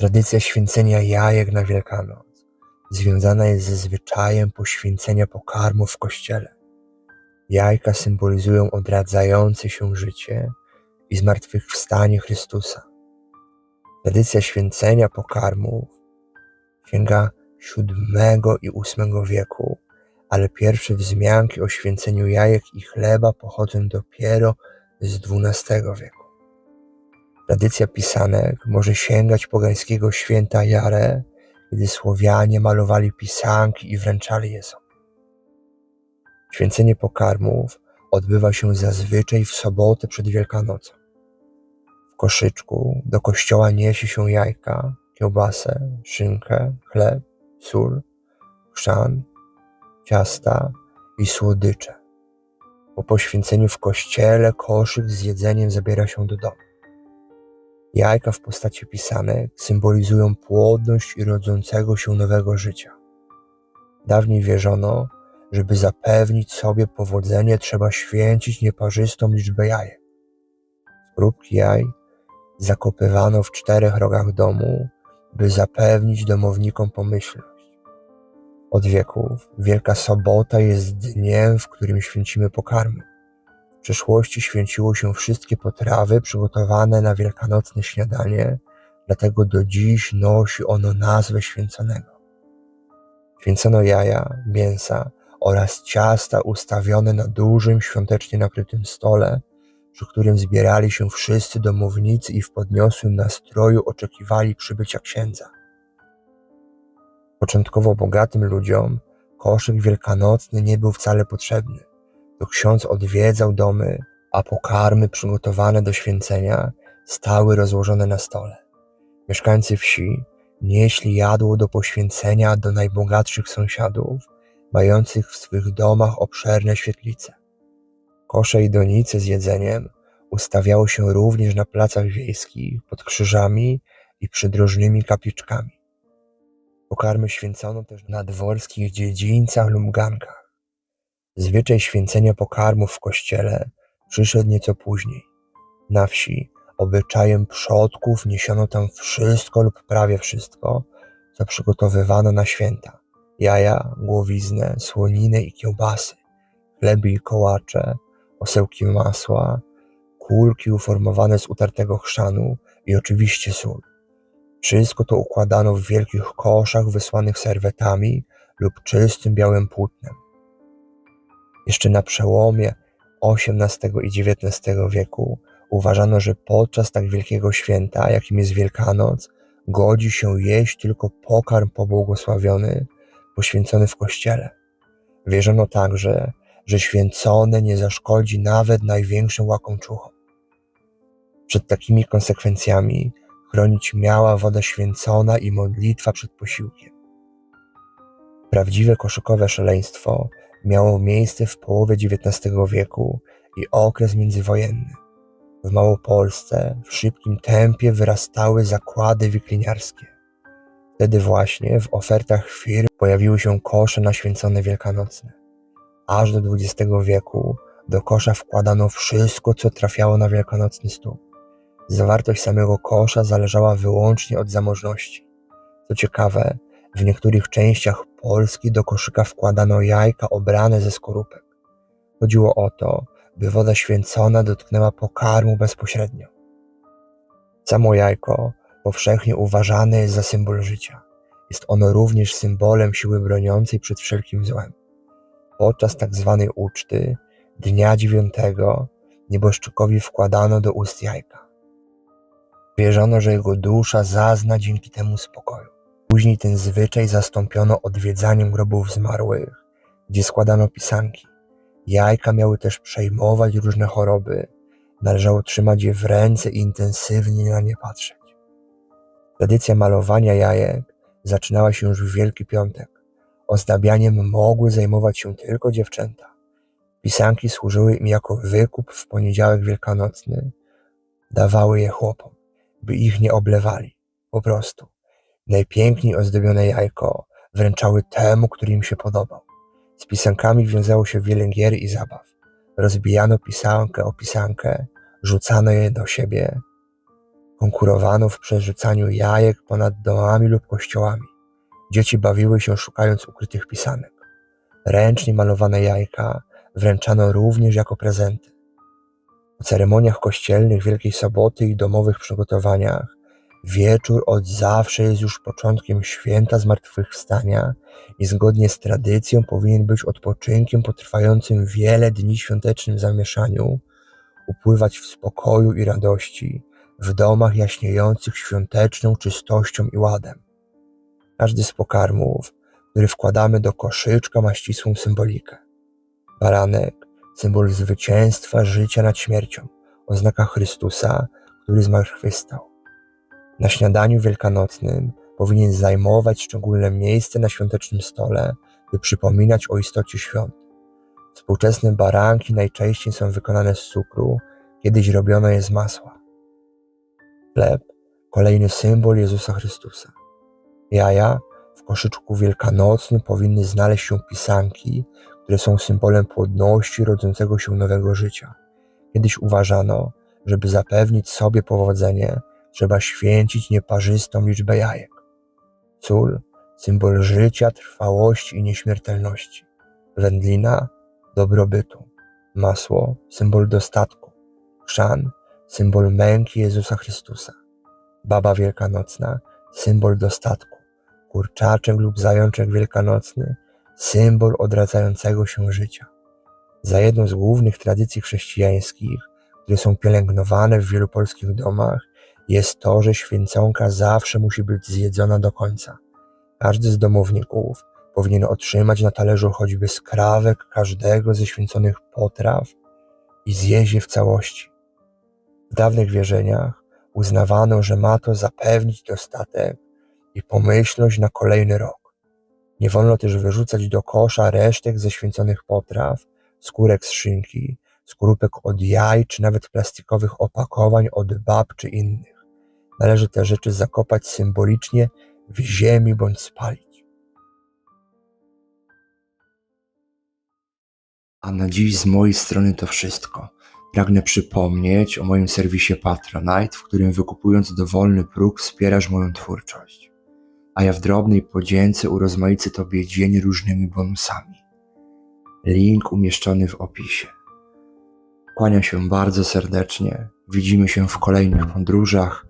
Tradycja święcenia jajek na Wielkanoc związana jest ze zwyczajem poświęcenia pokarmów w kościele. Jajka symbolizują odradzające się życie i zmartwychwstanie Chrystusa. Tradycja święcenia pokarmów sięga VII i VIII wieku, ale pierwsze wzmianki o święceniu jajek i chleba pochodzą dopiero z XII wieku. Tradycja pisanek może sięgać pogańskiego święta Jare, gdy Słowianie malowali pisanki i wręczali je sobie. Święcenie pokarmów odbywa się zazwyczaj w sobotę przed Wielkanocą. W koszyczku do kościoła niesie się jajka, kiełbasę, szynkę, chleb, sól, chrzan, ciasta i słodycze. Po poświęceniu w kościele koszyk z jedzeniem zabiera się do domu. Jajka w postaci pisanek symbolizują płodność i rodzącego się nowego życia. Dawniej wierzono, żeby zapewnić sobie powodzenie, trzeba święcić nieparzystą liczbę jajek. Skorupki jaj zakopywano w czterech rogach domu, by zapewnić domownikom pomyślność. Od wieków Wielka Sobota jest dniem, w którym święcimy pokarmy. W przeszłości święciło się wszystkie potrawy przygotowane na wielkanocne śniadanie, dlatego do dziś nosi ono nazwę święconego. Święcono jaja, mięsa oraz ciasta ustawione na dużym, świątecznie nakrytym stole, przy którym zbierali się wszyscy domownicy i w podniosłym nastroju oczekiwali przybycia księdza. Początkowo bogatym ludziom koszyk wielkanocny nie był wcale potrzebny. To ksiądz odwiedzał domy, a pokarmy przygotowane do święcenia stały rozłożone na stole. Mieszkańcy wsi nieśli jadło do poświęcenia do najbogatszych sąsiadów, mających w swych domach obszerne świetlice. Kosze i donice z jedzeniem ustawiało się również na placach wiejskich, pod krzyżami i przydrożnymi kapliczkami. Pokarmy święcono też na dworskich dziedzińcach lub gankach. Zwyczaj święcenia pokarmów w kościele przyszedł nieco później. Na wsi obyczajem przodków niesiono tam wszystko lub prawie wszystko, co przygotowywano na święta. Jaja, głowiznę, słoninę i kiełbasy, chleby i kołacze, osełki masła, kulki uformowane z utartego chrzanu i oczywiście sól. Wszystko to układano w wielkich koszach wysłanych serwetami lub czystym białym płótnem. Jeszcze na przełomie XVIII i XIX wieku uważano, że podczas tak wielkiego święta, jakim jest Wielkanoc, godzi się jeść tylko pokarm pobłogosławiony, poświęcony w kościele. Wierzono także, że święcone nie zaszkodzi nawet największym łakomczuchom. Przed takimi konsekwencjami chronić miała woda święcona i modlitwa przed posiłkiem. Prawdziwe koszykowe szaleństwo miało miejsce w połowie XIX wieku i okres międzywojenny. W Małopolsce w szybkim tempie wyrastały zakłady wikliniarskie. Wtedy właśnie w ofertach firm pojawiły się kosze na święcone wielkanocne. Aż do XX wieku do kosza wkładano wszystko, co trafiało na wielkanocny stół. Zawartość samego kosza zależała wyłącznie od zamożności. Co ciekawe, w niektórych częściach Polski do koszyka wkładano jajka obrane ze skorupek. Chodziło o to, by woda święcona dotknęła pokarmu bezpośrednio. Samo jajko powszechnie uważane jest za symbol życia. Jest ono również symbolem siły broniącej przed wszelkim złem. Podczas tak zwanej uczty, dnia dziewiątego, nieboszczykowi wkładano do ust jajka. Wierzono, że jego dusza zazna dzięki temu spokoju. Później ten zwyczaj zastąpiono odwiedzaniem grobów zmarłych, gdzie składano pisanki. Jajka miały też przejmować różne choroby. Należało trzymać je w ręce i intensywnie na nie patrzeć. Tradycja malowania jajek zaczynała się już w Wielki Piątek. Ozdabianiem mogły zajmować się tylko dziewczęta. Pisanki służyły im jako wykup w poniedziałek wielkanocny. Dawały je chłopom, by ich nie oblewali. Po prostu. Najpiękniej ozdobione jajko wręczały temu, który im się podobał. Z pisankami wiązało się wiele gier i zabaw. Rozbijano pisankę o pisankę, rzucano je do siebie. Konkurowano w przerzucaniu jajek ponad domami lub kościołami. Dzieci bawiły się szukając ukrytych pisanek. Ręcznie malowane jajka wręczano również jako prezenty. Po ceremoniach kościelnych Wielkiej Soboty i domowych przygotowaniach wieczór od zawsze jest już początkiem święta zmartwychwstania i zgodnie z tradycją powinien być odpoczynkiem po trwającym wiele dni świątecznym zamieszaniu, upływać w spokoju i radości w domach jaśniejących świąteczną czystością i ładem. Każdy z pokarmów, który wkładamy do koszyczka, ma ścisłą symbolikę. Baranek, symbol zwycięstwa życia nad śmiercią, oznaka Chrystusa, który zmartwychwstał. Na śniadaniu wielkanocnym powinien zajmować szczególne miejsce na świątecznym stole, by przypominać o istocie świąt. Współczesne baranki najczęściej są wykonane z cukru, kiedyś robiono je z masła. Chleb, kolejny symbol Jezusa Chrystusa. Jaja w koszyczku wielkanocnym powinny znaleźć się pisanki, które są symbolem płodności rodzącego się nowego życia. Kiedyś uważano, żeby zapewnić sobie powodzenie, trzeba święcić nieparzystą liczbę jajek. Sól, symbol życia, trwałości i nieśmiertelności. Wędlina, dobrobytu. Masło, symbol dostatku. Chrzan, symbol męki Jezusa Chrystusa. Baba wielkanocna, symbol dostatku. Kurczaczek lub zajączek wielkanocny, symbol odradzającego się życia. Za jedną z głównych tradycji chrześcijańskich, które są pielęgnowane w wielu polskich domach, jest to, że święconka zawsze musi być zjedzona do końca. Każdy z domowników powinien otrzymać na talerzu choćby skrawek każdego ze święconych potraw i zjeść je w całości. W dawnych wierzeniach uznawano, że ma to zapewnić dostatek i pomyślność na kolejny rok. Nie wolno też wyrzucać do kosza resztek ze święconych potraw, skórek z szynki, skorupek od jaj, czy nawet plastikowych opakowań od bab czy innych. Należy te rzeczy zakopać symbolicznie w ziemi bądź spalić. A na dziś z mojej strony to wszystko. Pragnę przypomnieć o moim serwisie Patronite, w którym wykupując dowolny próg wspierasz moją twórczość. A ja w drobnej podzięce urozmaicę Tobie dzień różnymi bonusami. Link umieszczony w opisie. Kłaniam się bardzo serdecznie. Widzimy się w kolejnych podróżach.